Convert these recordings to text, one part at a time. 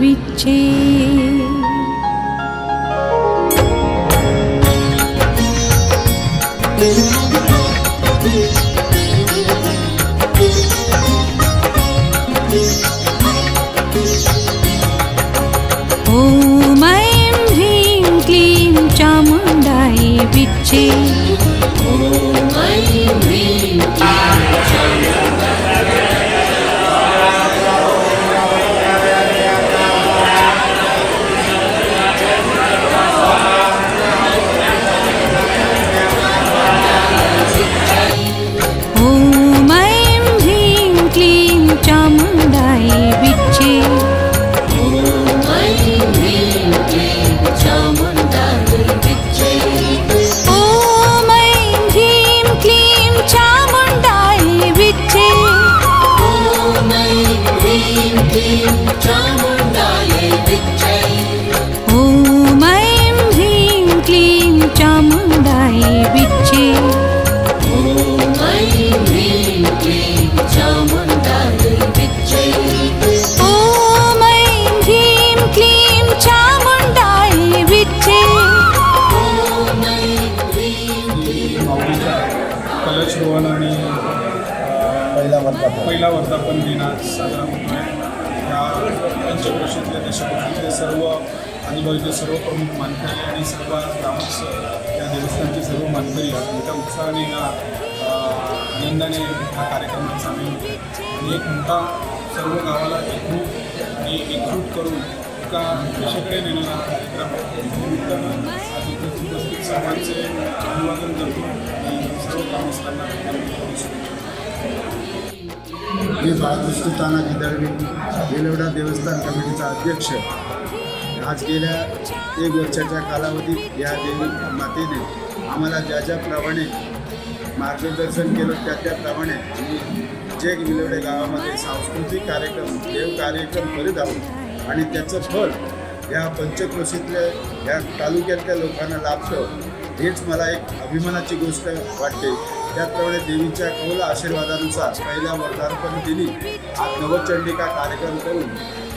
विच्छे 这抹 पंचक्रोशीतले देशकोशीतले सर्व आजूबाजूचे सर्व प्रमुख मानकरी आणि सर्व ग्रामस्थ या देवस्थानचे सर्व मानकरी मोठ्या उत्साहाने या आनंदाने ह्या कार्यक्रमात सामील होते आणि एक मोठा सर्व गावाला एकरूप आणि एकजूट करून एका दिशेकडे नेणारा कार्यक्रम निमित्तानं आज उपस्थित सर्वांचे अभिवादन करतो आणि सर्व ग्रामस्थांना मी बाळकृष्ण तानाजी दळवी बेलवडा देवस्थान कमिटीचा अध्यक्ष आज गेल्या एक वर्षाच्या कालावधीत या देवी मातेने आम्हाला ज्या ज्याप्रमाणे मार्गदर्शन केलं त्या त्याप्रमाणे आम्ही जे विलवडे गावामध्ये सांस्कृतिक कार्यक्रम देव कार्यक्रम करीत आहोत. आणि त्याचं फळ या पंचक्रोशीतल्या या तालुक्यातल्या लोकांना लाभतं हेच मला एक अभिमानाची गोष्ट वाटते. त्याचप्रमाणे देवीच्या कौल आशीर्वादानुसार पहिल्या वर्धारपण दिनी आज नवचंडिका कार्यक्रम करून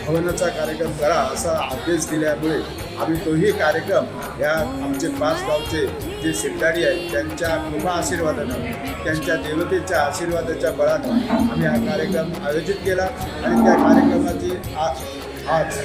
हवनाचा कार्यक्रम करा असा आदेश दिल्यामुळे आम्ही तोही कार्यक्रम या आमचे पाच गावचे जे शेतकरी आहेत त्यांच्या कृपा आशीर्वादानं त्यांच्या देवतेच्या आशीर्वादाच्या बळानं आम्ही हा कार्यक्रम आयोजित केला आणि त्या कार्यक्रमाची आ- आज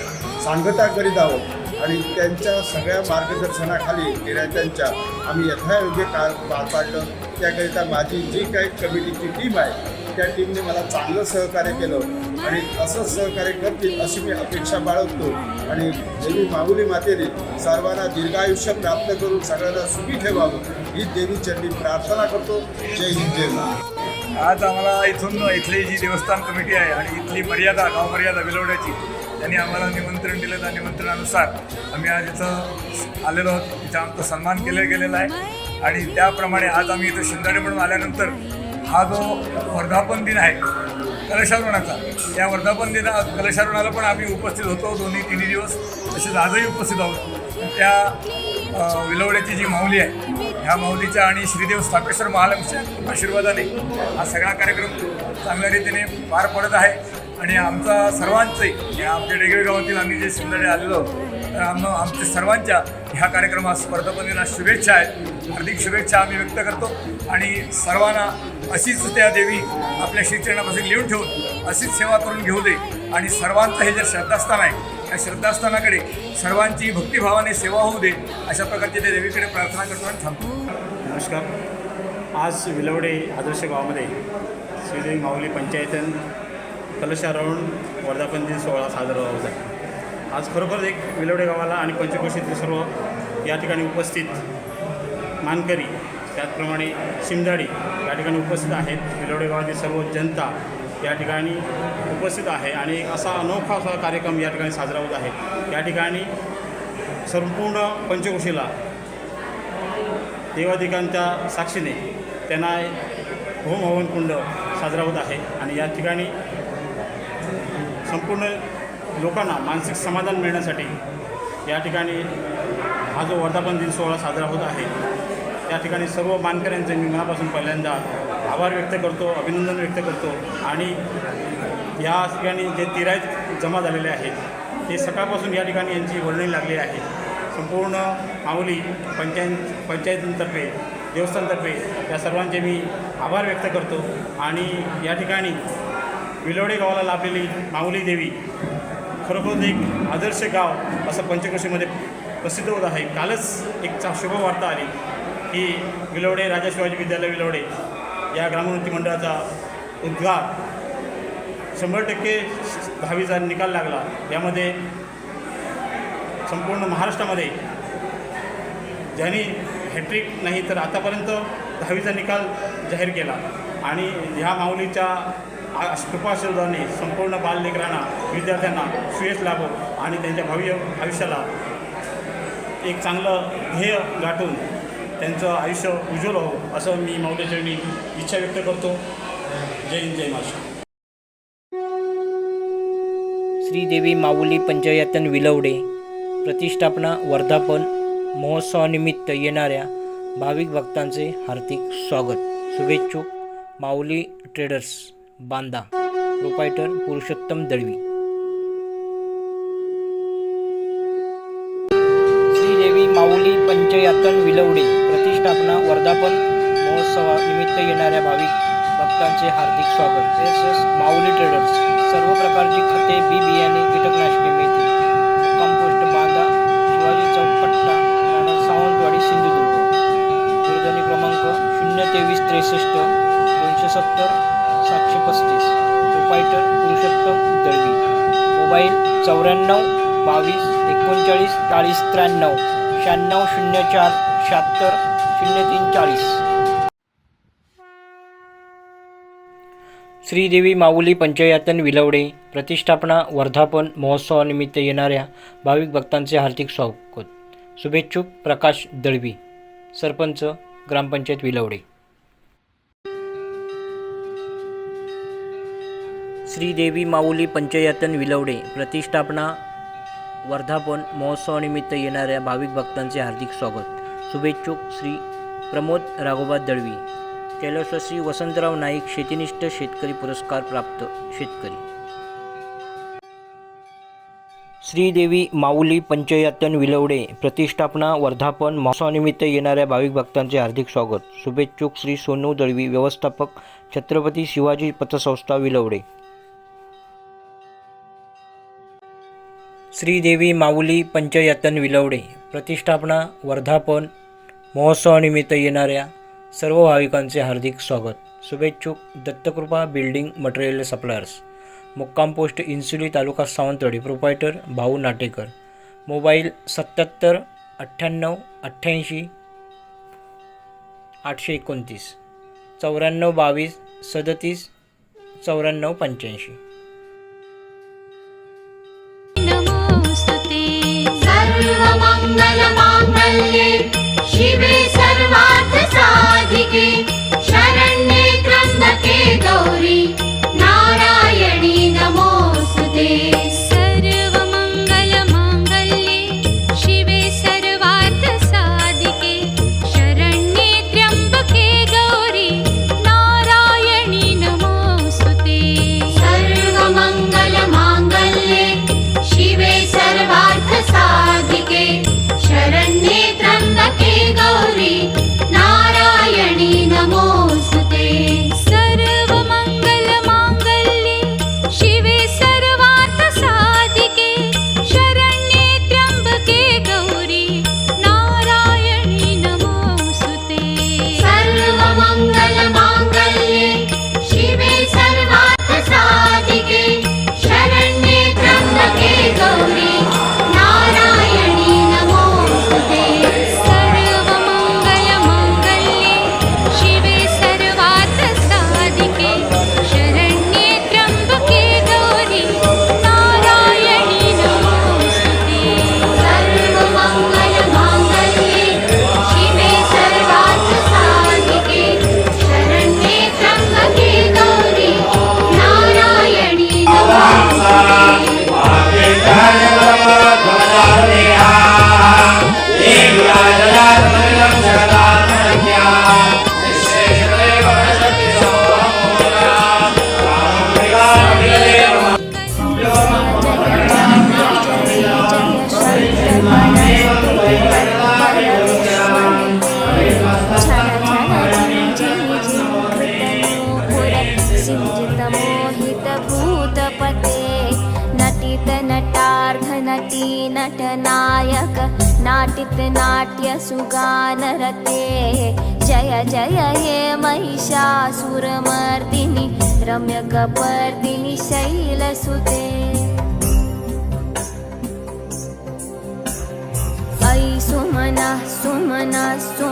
सांगता करीत आहोत. आणि त्यांच्या सगळ्या मार्गदर्शनाखाली गिरायकांच्या आम्ही यथायोग्य कार पार पाडलं त्याकरिता माझी जी काही कमिटीची टीम आहे त्या टीमने मला चांगलं सहकार्य केलं. आणि असंच सहकार्य करतील अशी मी अपेक्षा बाळगतो. आणि देवी माऊली मातेने सर्वांना दीर्घायुष्य प्राप्त करून सगळ्यांना सुखी ठेवावं ही देवी चरणी प्रार्थना करतो. जय हिंद जय आज आम्हाला इथून इथली जी देवस्थान कमिटी आहे आणि इथली मर्यादा गाव मर्यादा विलवड्याची त्यांनी आम्हाला निमंत्रण दिलं. त्या निमंत्रणानुसार आम्ही आज इथं आलेलो आहोत. इथं आमचा सन्मान केला गेलेला आहे. आणि त्याप्रमाणे आज आम्ही इथं शिंदाडे म्हणून आल्यानंतर हा जो वर्धापन दिन आहे कलशारोहणाचा या वर्धापन दिना कलशारोहणाला पण आम्ही उपस्थित होतो दोन्ही तिन्ही दिवस. तसेच आजही उपस्थित आहोत. त्या विलवड्याची जी माऊली आहे ह्या माऊलीच्या आणि श्रीदेव स्थापेश्वर महालक्ष्मीच्या आशीर्वादाने हा सगळा कार्यक्रम चांगल्या रीतीने पार पडत आहे. आणि आमचा सर्वांचंही या आमच्या डेगळे गावातील आम्ही जे शिंदडे आलेलो आहोत, आम आमच्या सर्वांच्या ह्या कार्यक्रमात वर्धापन शुभेच्छा आहेत. हार्दिक शुभेच्छा आम्ही व्यक्त करतो. आणि सर्वांना अशीच त्या देवी आपल्या श्रीचरणापासून लिहून ठेवून अशीच सेवा करून घेऊ दे. आणि सर्वांचं हे जे श्रद्धास्थान आहे त्या श्रद्धास्थानाकडे सर्वांची भक्तिभावाने सेवा होऊ दे अशा प्रकारची त्या देवीकडे प्रार्थना करतो आणि थांबतो. नमस्कार. आज विलवडे आदर्श गावामध्ये श्रीदेवी माऊली पंचायतन कलशारोहण वर्धापन दिन सोहळा साजरा होत आहे. आज खरोखर एक विलवडे गावाला आणि पंचक्रोशीतील सर्व या ठिकाणी उपस्थित मानकरी त्याचप्रमाणे शिमदाडी या ठिकाणी उपस्थित आहेत. विलवडे गावातील सर्व जनता या ठिकाणी उपस्थित आहे आणि असा अनोखा असा कार्यक्रम या ठिकाणी साजरा होत आहे. या ठिकाणी संपूर्ण पंचकोशीला देवाधिकांच्या साक्षीने त्यांना होम हवन कुंड साजरा होत आहे आणि या ठिकाणी संपूर्ण लोकांना मानसिक समाधान मिळण्यासाठी या ठिकाणी हा जो वर्धापन दिन सोहळा साजरा होत आहे त्या ठिकाणी सर्व मानकऱ्यांचे मी मनापासून पहिल्यांदा आभार व्यक्त करतो अभिनंदन व्यक्त करतो आणि या ठिकाणी जे तिराईत जमा झालेले आहेत ते सकाळपासून या ठिकाणी यांची वर्णी लागली आहे. संपूर्ण माऊली पंचायत पंचायतींतर्फे देवस्थानतर्फे या सर्वांचे मी आभार व्यक्त करतो आणि या ठिकाणी विलोडे गावाला लाभलेली माऊली देवी खरोखरच एक आदर्श गाव असं पंचक्रोशीमध्ये प्रसिद्ध होत आहे. कालच एक चा शुभ आली की विलवडे राजा शिवाजी विद्यालय विलवडे या ग्रामोन्नती मंडळाचा उद्गार शंभर टक्के दहावीचा निकाल लागला. यामध्ये संपूर्ण महाराष्ट्रामध्ये ज्यांनी हॅट्रिक नाही तर आतापर्यंत दहावीचा निकाल जाहीर केला. आणि ह्या माऊलीच्या आ- कृपाशीर्वादाने संपूर्ण बाललेकरांना विद्यार्थ्यांना सुयश लाभो आणि त्यांच्या भव्य आयुष्याला एक चांगलं ध्येय गाठून त्यांचं आयुष्य उज्ज्वल हो असं मी माऊलीचरणी इच्छा व्यक्त करतो. जय हिंद जय महाराष्ट्र. श्रीदेवी माऊली पंचायतन विलवडे प्रतिष्ठापना वर्धापन महोत्सवानिमित्त येणाऱ्या भाविक भक्तांचे हार्दिक स्वागत शुभेच्छुक माऊली ट्रेडर्स बांदा प्रोपायटर पुरुषोत्तम दळवी. श्रीदेवी माऊली पंचयातन विलवडे प्रतिष्ठापना वर्धापन महोत्सवानिमित्त येणाऱ्या भाविक भक्तांचे हार्दिक स्वागत. तसेच माऊली ट्रेडर्स सर्व प्रकारची खते बी बियाणे कीटकनाशके मिळतील. चौऱ्याण्णव बावीस एकोणचाळीस चाळीस त्र्याण्णव शहाण्णव शून्य चार शहात्तर शून्य तीन चाळीस. श्रीदेवी माऊली पंचयातन विलवडे प्रतिष्ठापना वर्धापन महोत्सवानिमित्त येणाऱ्या भाविक भक्तांचे हार्दिक स्वागत. शुभेच्छुक प्रकाश दळवी सरपंच ग्रामपंचायत विलवडे. श्रीदेवी माऊली पंचयातन विलवडे प्रतिष्ठापना वर्धापन महोत्सवानिमित्त येणाऱ्या भाविक भक्तांचे हार्दिक स्वागत. शुभेच्छुक श्री प्रमोद राघोबा दळवी. कैलासवासी वसंतराव नाईक शेतीनिष्ठ शेतकरी पुरस्कार प्राप्त शेतकरी. श्रीदेवी माऊली पंचयातन विलवडे प्रतिष्ठापना वर्धापन महोत्सवानिमित्त येणाऱ्या भाविक भक्तांचे हार्दिक स्वागत. शुभेच्छुक श्री सोनू दळवी व्यवस्थापक छत्रपती शिवाजी पतसंस्था विलवडे. श्रीदेवी माऊली पंचयतन विलवडे. प्रतिष्ठापना वर्धापन महोत्सवानिमित्त येणाऱ्या सर्व भाविकांचे हार्दिक स्वागत. शुभेच्छुक दत्तकृपा बिल्डिंग मटेरियल सप्लायर्स. मुक्काम post Insuli taluka Sawantwadi proprietor Bhau Natekar. Mobile सत्याहत्तर अठ्ठ्याण्णव अठ्ठ्याऐंशी आठशे एकोणतीस. चौऱ्याण्णव बावीस सदतीस चौऱ्याण्णव पंच्याऐंशी. शिवे सर्वार्थसाधिके नटनायक नाटित नाट्य सुगानरते। जय जय हे महिषासुरमर्दिनि रम्यकपर्दिनि शैलसुते। ऐ सुमना सुमना सुमना